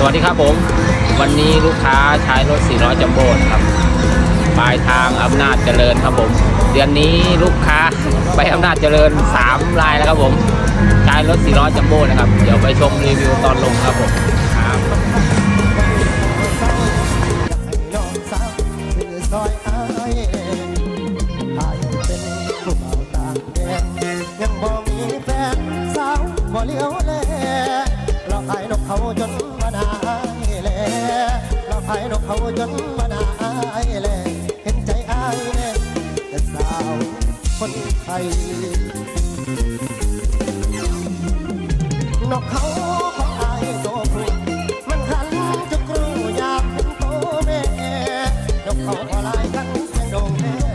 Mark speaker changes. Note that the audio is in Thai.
Speaker 1: สวัสดีครับผม วันนี้ลูกค้าใช้รถ400จัมโบ้ครับปลายทางอำนาจเจริญครับผม เดือนนี้ลูกค้าไปอำนาจเจริญ 3 รายแล้วครับผมใช้รถ400จัมโบ้นะครับ เดี๋ยวไปชมรีวิวตอนลงครับผมครับ
Speaker 2: ให้น้องสาวคือซอยอายอายเป็นผู้บ่ เขาจนมาได้แล้วเราพายนกเขาจนมาได้แล้วเห็นใจอายแน่แต่สาวคนไทยนกเขาของอายโตฟรีมันขันจะกรูอยากเป็นโตแม่นกเขาพลายกันเสียงโด่งแน่